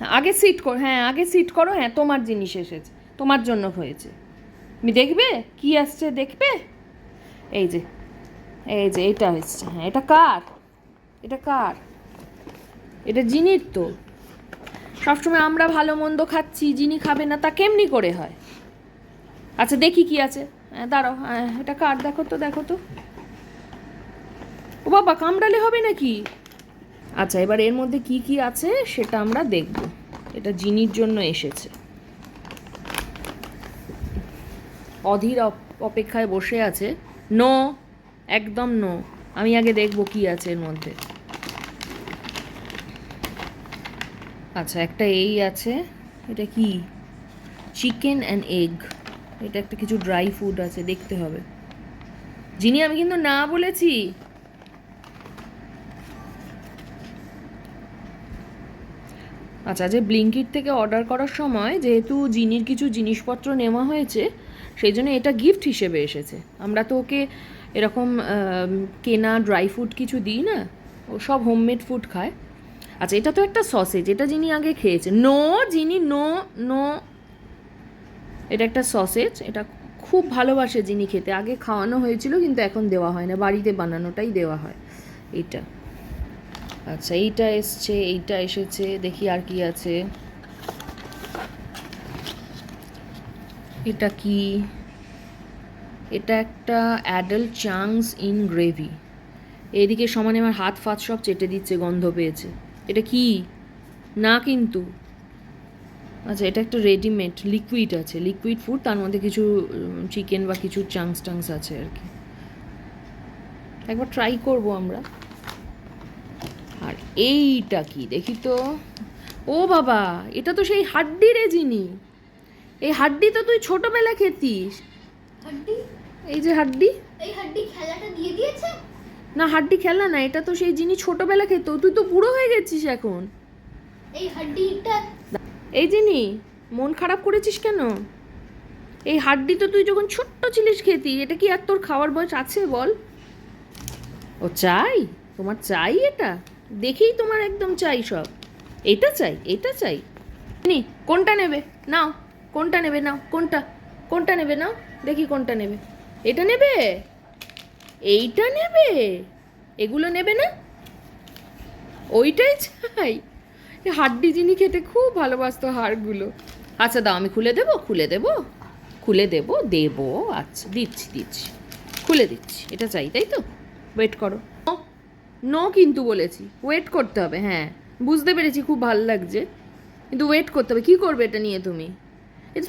আগে সিট কর হ্যাঁ আগে সিট করো হ্যাঁ তোমার জিনিস এসেছে, তোমার জন্য হয়েছে। তুমি দেখবে? কি আসছে দেখবে? এই যে এই যে, এটা এসছে হ্যাঁ এটা কার? এটা কার? এটা জিনির তো। সবসময় আমরা ভালো মন্দ খাচ্ছি, যিনি খাবে না, তা কেমনি করে হয়? আচ্ছা দেখি কি আছে। হ্যাঁ দাঁড়াও হ্যাঁ এটা কার? দেখো তো দেখো তো। ও বাবা, কামড়ালে হবে নাকি? আচ্ছা এবার এর মধ্যে কি কি আছে সেটা আমরা দেখব। এটা জিনির জন্য এসেছে। অধীর অপ- অপেক্ষায় বসে আছে। নো, একদম নো। আমি আগে দেখব কি আছে এর মধ্যে। আচ্ছা একটা এই আছে। এটা কি? Chicken and egg. এটা একটা কিছু ড্রাই ফুড আছে, দেখতে হবে। যিনি আমি কিন্তু না বলেছি। আচ্ছা যে ব্লিঙ্কিট থেকে অর্ডার করার সময় যেহেতু জিনির কিছু জিনিসপত্র নেওয়া হয়েছে, সেই জন্য এটা গিফট হিসেবে এসেছে। আমরা তো ওকে এরকম কেনা ড্রাই ফুড কিছু দিই না, ও সব হোমমেড ফুড খায়। আচ্ছা এটা তো একটা সসেজ এটা যিনি আগে খেয়েছে নো যিনি নো নো এটা একটা সসেজ এটা খুব ভালোবাসে যিনি খেতে। আগে খাওয়ানো হয়েছিল কিন্তু এখন দেওয়া হয় না, বাড়িতে বানানোটাই দেওয়া হয় এটা আচ্ছা এইটা এসছে, এইটা এসেছে, দেখি আর কি আছে। এটা কি? এটা একটা অ্যাডাল্ট চাংস ইন গ্রেভি। এদিকে সমানে আমার হাত ফাত সব চেটে দিচ্ছে, গন্ধ পেয়েছে। এটা কি? না কিন্তু। আচ্ছা এটা একটা রেডিমেড, লিকুইড আছে, লিকুইড ফুড, তার মধ্যে কিছু চিকেন বা কিছু চাংস টাংস আছে আর কি। একবার ট্রাই করব আমরা। আর এইটা কি? দেখি তো। ও বাবা এটা তো সেই হাড্ডি রে যিনি এই হাড্ডি তো তুই ছোটবেলা খেতিস। হাড্ডি? এই যে হাড্ডি। এই হাড্ডি খেলাটা দিয়ে দিয়েছে? না হাড্ডি খেলা না এটা তো সেই যিনি ছোটবেলা খেত। তুই তো বুড়ো হয়ে গেছিস এখন। এই হাড্ডিটা? এই যিনি মন খারাপ করেছিস কেন? এই হাড্ডি তো তুই যখন ছোট্ট ছিলিস খেতি এটা কি আর তোর খাওয়ার বয়স আছে বল? ও চাই? তোমার চাই এটা? দেখেই তোমার একদম চাই সব। এটা চাই এটা চাই। নি, কোনটা নেবে? নাও, কোনটা নেবে নাও, কোনটা? কোনটা নেবে নাও? দেখি কোনটা নেবে। এটা নেবে? এইটা নেবে? এগুলো নেবে না? ওইটাই চাই। হাড্ডি যিনি খেতে খুব ভালোবাসতো হাড়গুলো। আচ্ছা দাও, আমি খুলে দেবো খুলে দেবো। খুলে দেবো দেবো আচ্ছা দিচ্ছি দিচ্ছি। খুলে দিচ্ছি, এটা চাই, তাই তো? ওয়েট করো। নো কিন্তু বলেছি। ওয়েট করতে হবে হ্যাঁ। বুঝতে পেরেছি, খুব ভালো লাগছে। কিন্তু ওয়েট করতে হবে। কী করবে এটা নিয়ে তুমি?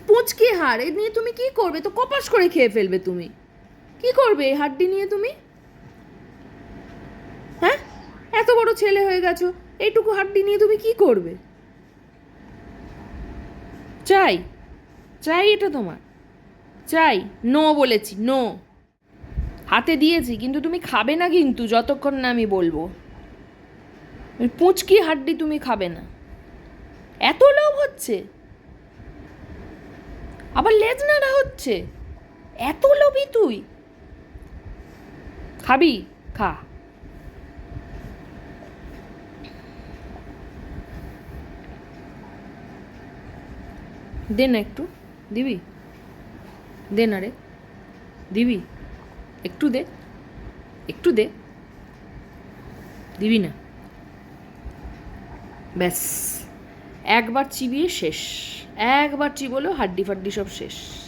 পুঁচকি হাড়, এ নিয়ে তুমি কি করবে? তো কপাস করে খেয়ে ফেলবে তুমি। কি করবে এই হাড্ডি নিয়ে তুমি? হ্যাঁ? এত বড় ছেলে হয়ে গেছো, এইটুকু হাড্ডি নিয়ে তুমি কি করবে? চাই। চাই এটা তোমার। চাই। নো বলেছি নো হাতে দিয়েছি, কিন্তু তুমি খাবে না কিন্তু, যতক্ষণ না আমি বলব। পুঁচকি হাড্ডি তুমি খাবে না। এত লোভ হচ্ছে। আবার লেজ নাড়া হচ্ছে। এত লোভই তুই। খাবি? খা। দে না একটু। দিবি? দে না রে। দিবি? একটু দে একটু দে। দিবি না। ব্যাস। একবার চিবিয়ে শেষ। একবার চিবলেও হাড্ডি ফাড্ডি সব শেষ।